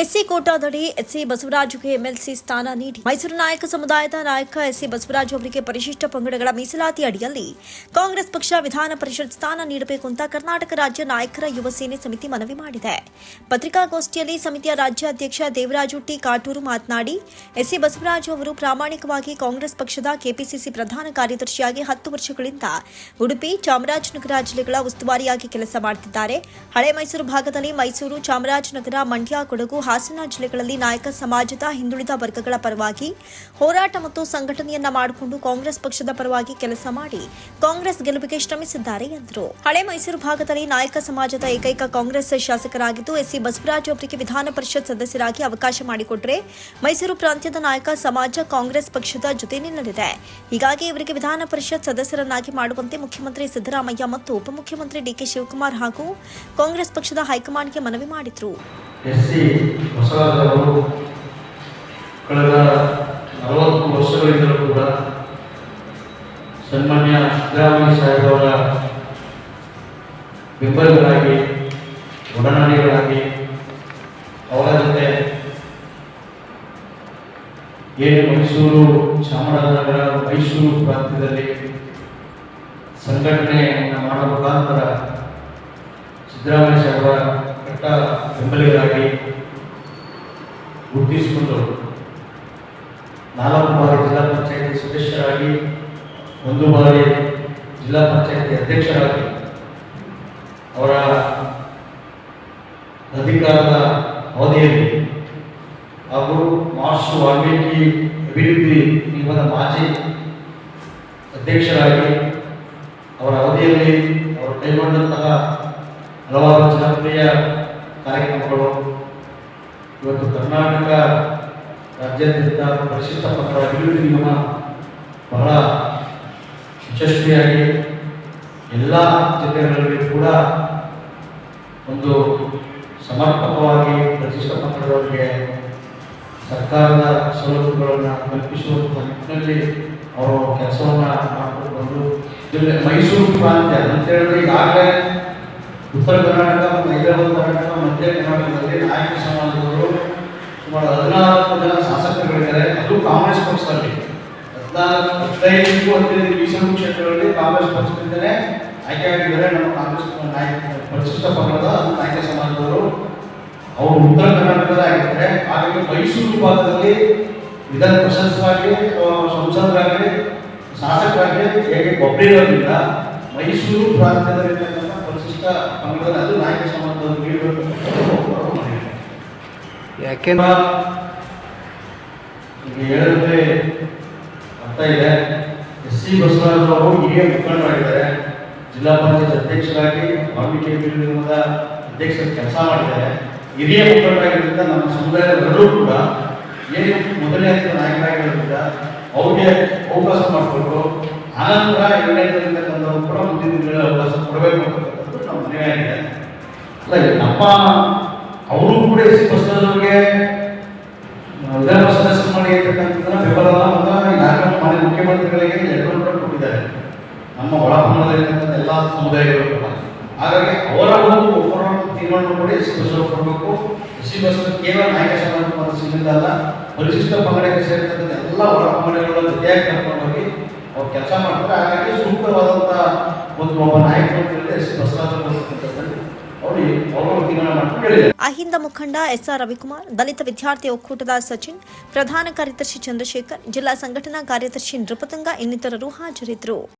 SC ಕೋಟಾದಡಿ SC ಬಸವರಾಜುಗೆ MLC ಸ್ಥಾನ ನೀಡಿ ಮೈಸೂರು ನಾಯಕ ಸಮುದಾಯದ ನಾಯಕ ಎಸ್ಸಿ ಬಸವರಾಜು ಅವರಿಗೆ ಪರಿಶಿಷ್ಟ ಪಂಗಡಗಳ ಮೀಸಲಾತಿ ಅಡಿಯಲ್ಲಿ ಕಾಂಗ್ರೆಸ್ ಪಕ್ಷ ವಿಧಾನ ಪರಿಷತ್ ಸ್ಥಾನ ನೀಡಬೇಕು ಅಂತ ಕರ್ನಾಟಕ ರಾಜ್ಯ ನಾಯಕರ ಯುವ ಸೇನೆ ಸಮಿತಿ ಮನವಿ ಮಾಡಿದೆ. ಪತ್ರಿಕಾಗೋಷ್ಠಿಯಲ್ಲಿ ಸಮಿತಿಯ ರಾಜ್ಯಾಧ್ಯಕ್ಷ ದೇವರಾಜು ಟಿ ಕಾಟೂರು ಮಾತನಾಡಿ, ಎಸ್ಸಿ ಬಸವರಾಜು ಅವರು ಪ್ರಾಮಾಣಿಕವಾಗಿ ಕಾಂಗ್ರೆಸ್ ಪಕ್ಷದ ಕೆಪಿಸಿಸಿ ಪ್ರಧಾನ ಕಾರ್ಯದರ್ಶಿಯಾಗಿ ಹತ್ತು ವರ್ಷಗಳಿಂದ ಉಡುಪಿ ಚಾಮರಾಜನಗರ ಜಿಲ್ಲೆಗಳ ಉಸ್ತುವಾರಿಯಾಗಿ ಕೆಲಸ ಮಾಡುತ್ತಿದ್ದಾರೆ ಹಳೆ ಮೈಸೂರು ಭಾಗದಲ್ಲಿ ಮೈಸೂರು ಚಾಮರಾಜನಗರ, ಮಂಡ್ಯ, ಕೊಡಗು ಹಾಸನ ಜಿಲ್ಲೆಗಳಲ್ಲಿ ನಾಯಕ ಸಮಾಜದ ಹಿಂದುಳಿದ ವರ್ಗಗಳ ಪರವಾಗಿ ಹೋರಾಟ ಮತ್ತು ಸಂಘಟನೆಯನ್ನ ಮಾಡಿಕೊಂಡು ಕಾಂಗ್ರೆಸ್ ಪಕ್ಷದ ಪರವಾಗಿ ಕೆಲಸ ಮಾಡಿ ಕಾಂಗ್ರೆಸ್ ಗೆಲುವಿಗೆ ಶ್ರಮಿಸಿದ್ದಾರೆ ಎಂದರು. ಹಳೆ ಮೈಸೂರು ಭಾಗದಲ್ಲಿ ನಾಯಕ ಸಮಾಜದ ಏಕೈಕ ಕಾಂಗ್ರೆಸ್ ಶಾಸಕರಾಗಿದ್ದು ಎಸ್ಸಿ ಬಸವರಾಜ್ ಅವರಿಗೆ ವಿಧಾನ ಪರಿಷತ್ ಸದಸ್ಯರಾಗಿ ಅವಕಾಶ ಮಾಡಿಕೊಟ್ರೆ ಮೈಸೂರು ಪ್ರಾಂತ್ಯದ ನಾಯಕ ಸಮಾಜ ಕಾಂಗ್ರೆಸ್ ಪಕ್ಷದ ಜೊತೆ ನಿಲ್ಲಲಿದೆ. ಹೀಗಾಗಿ ಇವರಿಗೆ ವಿಧಾನ ಪರಿಷತ್ ಸದಸ್ಯರನ್ನಾಗಿ ಮಾಡುವಂತೆ ಮುಖ್ಯಮಂತ್ರಿ ಸಿದ್ದರಾಮಯ್ಯ ಮತ್ತು ಉಪಮುಖ್ಯಮಂತ್ರಿ ಡಿಕೆ ಶಿವಕುಮಾರ್ ಹಾಗೂ ಕಾಂಗ್ರೆಸ್ ಪಕ್ಷದ ಹೈಕಮಾಂಡ್ಗೆ ಮನವಿ ಮಾಡಿದರು. ಬಸವರಾಜವರು ಕಳೆದ ನಲವತ್ತು ವರ್ಷಗಳಿಂದಲೂ ಕೂಡ ಸನ್ಮಾನ್ಯ ಸಿದ್ದರಾಮಯ್ಯ ಅವರ ಬೆಂಬಲಿಗರಾಗಿ ಒಡನಾಡಿಗಳಾಗಿ ಅವರ ಜೊತೆ ಏನು ಮೈಸೂರು ಚಾಮರಾಜನಗರ ಮೈಸೂರು ಪ್ರಾಂತ್ಯದಲ್ಲಿ ಸಂಘಟನೆಯನ್ನು ಮಾಡುವ ಮುಖಾಂತರ ಸಿದ್ದರಾಮಯ್ಯ ಸಾಹೇಬರ ಕಟ್ಟ ಬೆಂಬಲಿಗರಾಗಿ ಗುರುತಿಸಿಕೊಂಡು ನಾಲ್ಕು ಬಾರಿ ಜಿಲ್ಲಾ ಪಂಚಾಯತಿ ಸದಸ್ಯರಾಗಿ, ಒಂದು ಬಾರಿ ಜಿಲ್ಲಾ ಪಂಚಾಯತಿ ಅಧ್ಯಕ್ಷರಾಗಿ ಅವರ ಅಧಿಕಾರದ ಅವಧಿಯಲ್ಲಿ ಹಾಗೂ ಮಹರ್ಷಿ ವಾಲ್ಮೀಕಿ ಅಭಿವೃದ್ಧಿ ನಿಗಮದ ಮಾಜಿ ಅಧ್ಯಕ್ಷರಾಗಿ ಅವರ ಅವಧಿಯಲ್ಲಿ ಅವರು ಕೈಗೊಂಡಂತಹ ಹಲವಾರು ಜನಪ್ರಿಯ ಕಾರ್ಯಕ್ರಮಗಳು. ಇವತ್ತು ಕರ್ನಾಟಕ ರಾಜ್ಯಾದ್ಯಂತ ಪರಿಶಿಷ್ಟ ಪತ್ರ ಅಭಿವೃದ್ಧಿ ನಿಗಮ ಬಹಳ ಯಶಸ್ವಿಯಾಗಿ ಎಲ್ಲ ಜಿಲ್ಲೆಗಳಲ್ಲಿ ಕೂಡ ಒಂದು ಸಮರ್ಪಕವಾಗಿ ಪರಿಶಿಷ್ಟ ಪತ್ರದವರಿಗೆ ಸರ್ಕಾರದ ಸವಲತ್ತುಗಳನ್ನು ಕಲ್ಪಿಸುವಂಥ ನಿಟ್ಟಿನಲ್ಲಿ ಅವರು ಕೆಲಸವನ್ನು ಮಾಡಿಕೊಂಡು ಬಂದು ಜಿಲ್ಲೆ ಮೈಸೂರು ಪ್ರಾಂತ್ಯ ಅಂತ ಹೇಳಿದ್ರೆ ಈಗಾಗಲೇ ಉತ್ತರ ಕರ್ನಾಟಕ ಮತ್ತು ಹೈದರಾಬಾದ್ ಕರ್ನಾಟಕ ಮಧ್ಯ ಕರ್ನಾಟಕದಲ್ಲಿ ನಾಯಕ ಸಮಾಜದವರು ಸುಮಾರು ಹದಿನಾಲ್ಕು ಜನ ಶಾಸಕರುಗಳಿದ್ದಾರೆ. ಅದು ಕಾಂಗ್ರೆಸ್ ಪಕ್ಷದಲ್ಲಿ. ಹದಿನಾಲ್ಕು, ಹದಿನೈದು ಹದಿನೈದು ಮೀಸಲು ಕ್ಷೇತ್ರಗಳಲ್ಲಿ ಕಾಂಗ್ರೆಸ್ ಪಕ್ಷದಿಂದಲೇ ಆಯ್ಕೆಯಾಗಿದ್ದಾರೆ ನಮ್ಮ ಕಾಂಗ್ರೆಸ್ ನಾಯಕ, ಪರಿಶಿಷ್ಟ ಪಂಗಡದ ನಾಯಕ ಸಮಾಜದವರು ಅವರು ಉತ್ತರ ಕರ್ನಾಟಕದ ಆಗಿದ್ದಾರೆ. ಹಾಗಾಗಿ ಮೈಸೂರು ಭಾಗದಲ್ಲಿ ವಿಧಾನ ಪ್ರಶಸ್ತವಾಗಿ ಸಂಸದರಾಗಲಿ, ಶಾಸಕರಾಗಲಿ, ಹೇಗೆ ಒಬ್ಬರಿರೋದ್ರಿಂದ ಮೈಸೂರು ಪ್ರಾಂತ್ಯದಲ್ಲಿರ್ತಕ್ಕಂಥ ಅದು ನಾಯಕ ಸಮಾಜದವರು ನೀಡಬೇಕು. ಯಾಕೆಂದ್ರೆ ಈಗ ಹೇಳಿದ್ರೆ ಅರ್ಥ ಇದೆ. ಎಸ್ ಸಿ ಬಸವರಾಜ್ ಅವರು ಹಿರಿಯ ಮುಖಂಡರಾಗಿದ್ದಾರೆ ಜಿಲ್ಲಾ ಪಂಚಾಯತ್ ಅಧ್ಯಕ್ಷರಾಗಿ ವಾಲ್ಮೀಕಿ ನಿಗಮದ ಅಧ್ಯಕ್ಷರ ಕೆಲಸ ಮಾಡಿದ್ದಾರೆ. ಹಿರಿಯ ಮುಖಂಡರಾಗಿದ್ದರಿಂದ ನಮ್ಮ ಸಮುದಾಯದವರೆಲ್ಲರೂ ಕೂಡ ಏನು ಮೊದಲನೇ ನಾಯಕರಾಗಿರೋದ್ರಿಂದ ಅವ್ರಿಗೆ ಅವಕಾಶ ಮಾಡಿಕೊಟ್ಟು ಆನಂತರ ಎರಡನೇದಲ್ಲಿರ್ತಕ್ಕಂಥವ್ರು ಕೂಡ ಮುಂದಿನ ಕೊಡಬೇಕು ಅಂತಕ್ಕಂಥದ್ದು ನಮ್ಮ ಮನವಿ ಆಗಿದೆ ಅಲ್ಲ ನಮ್ಮ ಅವರು ಕೂಡ ಎಸ್ ಸಿ ಬಸವರಾಜ್ ವಿಧಾನ ಸದಸ್ಯ ಮಾಡಿ ಇರ್ತಕ್ಕಂಥದ್ದನ್ನ ಈಗಾಗಲೇ ಮಾನ್ಯ ಮುಖ್ಯಮಂತ್ರಿಗಳಿಗೆ ಎಲ್ಲರೂ ಕೂಡ ಕೊಟ್ಟಿದ್ದಾರೆ. ನಮ್ಮ ಒಳಭಾಗದಲ್ಲಿರ್ತಕ್ಕಂಥ ಎಲ್ಲ ಸಮುದಾಯಗಳು ಕೂಡ. ಹಾಗಾಗಿ ಅವರ ಒಂದು ಒಬ್ಬರ ತೀರ್ಮಾನ ಕೂಡ ಎಸ್ ಸಿ ಬಸವ ಕೊಡಬೇಕು. ಸಿ ಬಸ್ ಕೇವಲ ನಾಯಕ ಸಮಾಜ ಸೀಮಿತ ಅಲ್ಲ, ಪರಿಶಿಷ್ಟ ಪಂಗಡಕ್ಕೆ ಸೇರಿರ್ತಕ್ಕಂಥ ಎಲ್ಲ ಒಳ ಪಂಗಡಗಳ ಜೊತೆಯಾಗಿ ಕರ್ಕೊಂಡೋಗಿ ಅವ್ರು ಕೆಲಸ ಮಾಡ್ತಾರೆ. ಹಾಗಾಗಿ ಸೂಕ್ತವಾದಂಥ ಒಂದು ಒಬ್ಬ ನಾಯಕ ಅಹಿಂದ ಮುಖಂಡ ಎಸ್ಆರ್ ರವಿಕುಮಾರ್, ದಲಿತ ವಿದ್ಯಾರ್ಥಿ ಒಕ್ಕೂಟದ ಸಚಿನ್, ಪ್ರಧಾನ ಕಾರ್ಯದರ್ಶಿ ಚಂದ್ರಶೇಖರ್, ಜಿಲ್ಲಾ ಸಂಘಟನಾ ಕಾರ್ಯದರ್ಶಿ ನೃಪತಂಗ ಇನ್ನಿತರರು ಹಾಜರಿದ್ದರು.